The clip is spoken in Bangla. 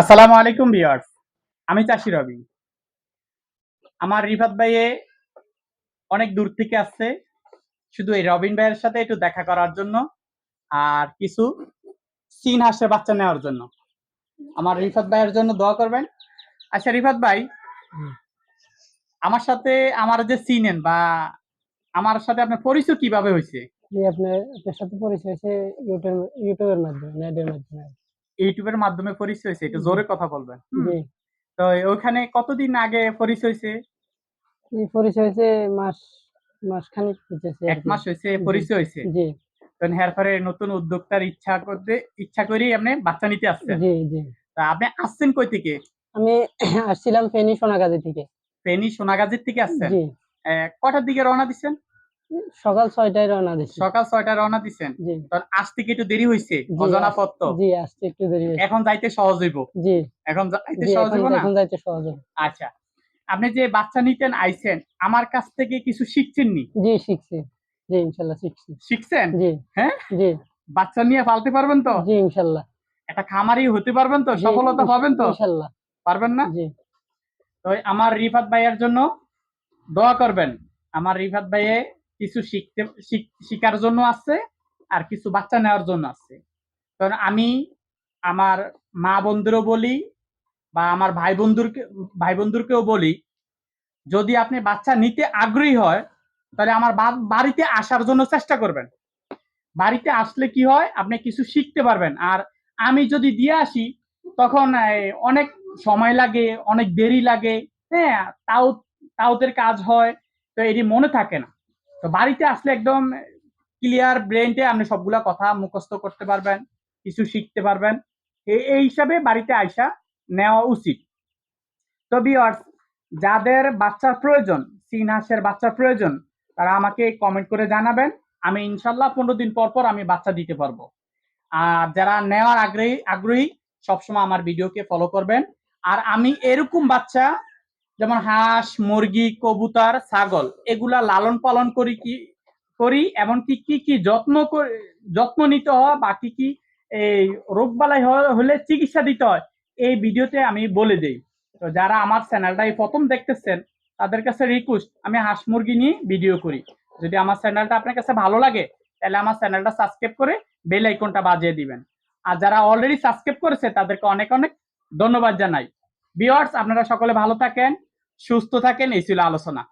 আসসালামু আলাইকুম ভিউয়ার্স। আমি চাষি রবি। আমার রিফাত ভাইয়ে অনেক দূর থেকে আসছে। শুধু এই রবিন ভাইয়ের সাথে একটু দেখা করার জন্য আর কিছু সিন হাসে বাচ্চা নেওয়ার জন্য। আমার রিফাত ভাইয়ের জন্য দোয়া করবেন। আচ্ছা রিফাত ভাই আমার সাথে আমার যে সিনেন বা আমার সাথে আপনার পরিচয় কীভাবে হয়েছে? আপনার আপনার সাথে পরিচয় হয়েছে ইউটিউবের মাধ্যমে নেটের মাধ্যমে। ইউটিউবের মাধ্যমে পরিচয় হয়েছে একটু জোরে কথা বলবেন। তো ওখানে কতদিন আগে পরিচয় হয়েছে? পরিচয় হয়েছে মাস মাস খানিক এক মাস হয়েছে। পরিচয় হয়েছে? জি। এরপরে নতুন উদ্যোক্তার ইচ্ছা করতে ইচ্ছা করেই আপনি বাচ্চা নিতে আসছেন? জি জি। তা আপনি আসছেন কই থেকে? আমি আসছিলাম ফেনী সোনাগাজী থেকে। ফেনী সোনাগাজীর থেকে আসছেন? কটার দিকে রওনা দিচ্ছেন? সকাল ছয়টায় রওনা দিচ্ছি সকাল ছয়টা রওনা দিচ্ছেন জি। তখন আসতে কি একটু দেরি হয়েছে অজানা পথ তো। জি আসতে একটু দেরি হয়েছে এখন যাইতে সহজ হইব। জি। এখন যাইতে সহজ হইব না? এখন যাইতে সহজ হবে। আচ্ছা। আপনি যে বাচ্চা নিতেন আইছেন আমার কাছ থেকে কিছু শিখছেন নি? জি শিখছি। জি ইনশাল্লাহ শিখছি। শিখছেন? জি। হ্যাঁ? জি। বাচ্চা নিয়ে পালতে পারবেন তো? জি ইনশাল্লাহ। একটা খামারি হতে পারবেন তো? সফলতা পাবেন তো? ইনশাল্লাহ। পারবেন না? জি। তো আমার রিফাত ভাইয়ের জন্য দোয়া করবেন। আমার রিফাত ভাইয়ে কিছু শিখতে, শিখ- শিখার জন্য আছে আর কিছু বাচ্চা নেওয়ার জন্য আছে। কারণ আমি আমার মা বন্ধুরও বলি বা আমার ভাই বন্ধুরকে, ভাই বন্ধুরকেও বলি, যদি আপনি বাচ্চা নিতে আগ্রহী হয়, তাহলে আমার বাড়িতে আসার জন্য চেষ্টা করবেন। বাড়িতে আসলে কি হয়, আপনি কিছু শিখতে পারবেন। আর আমি যদি দিয়ে আসি, তখন অনেক সময় লাগে, অনেক দেরি লাগে হ্যাঁ তাও তাওদের কাজ হয়, তো এটি মনে থাকে না। তো বাড়িতে আসলে একদম ক্লিয়ার ব্রেনটে আপনি সবগুলা কথা মুখস্থ করতে পারবেন, কিছু শিখতে পারবেন। এই হিসাবে বাড়িতে আইসা নেওয়া উচিত। তো ভিউয়ার্স যাদের বাচ্চার প্রয়োজন সিন হাঁসের বাচ্চার প্রয়োজন, তারা আমাকে কমেন্ট করে জানাবেন। আমি ইনশাল্লাহ পনেরো দিন পর পর আমি বাচ্চা দিতে পারব। আর যারা নেওয়ার আগ্রহী আগ্রহী, সবসময় আমার ভিডিওকে ফলো করবেন। আর আমি এরকম বাচ্চা যেমন হাঁস, মুরগি, কবুতর, ছাগল, এগুলা লালন পালন করি কি, করি, এমনকি কি কি যত্ন যত্ন নিতে হয় বা কি কি এই রোগ বালাই হলে চিকিৎসা দিতে হয়, এই ভিডিওতে আমি বলে দেই। তো যারা আমার চ্যানেলটা এই প্রথম দেখতেছেন, তাদের কাছে রিকোয়েস্ট আমি হাঁস, মুরগি নিয়ে ভিডিও করি। যদি আমার চ্যানেলটা আপনার কাছে ভালো লাগে, তাহলে আমার চ্যানেলটা সাবস্ক্রাইব করে বেল আইকনটা বাজিয়ে দিবেন। আর যারা অলরেডি সাবস্ক্রাইব করেছে, তাদেরকে অনেক অনেক ধন্যবাদ জানাই। ভিউয়ার্স আপনারা সকলে ভালো থাকেন। সুস্থ থাকেন এই ছিল আলোচনা।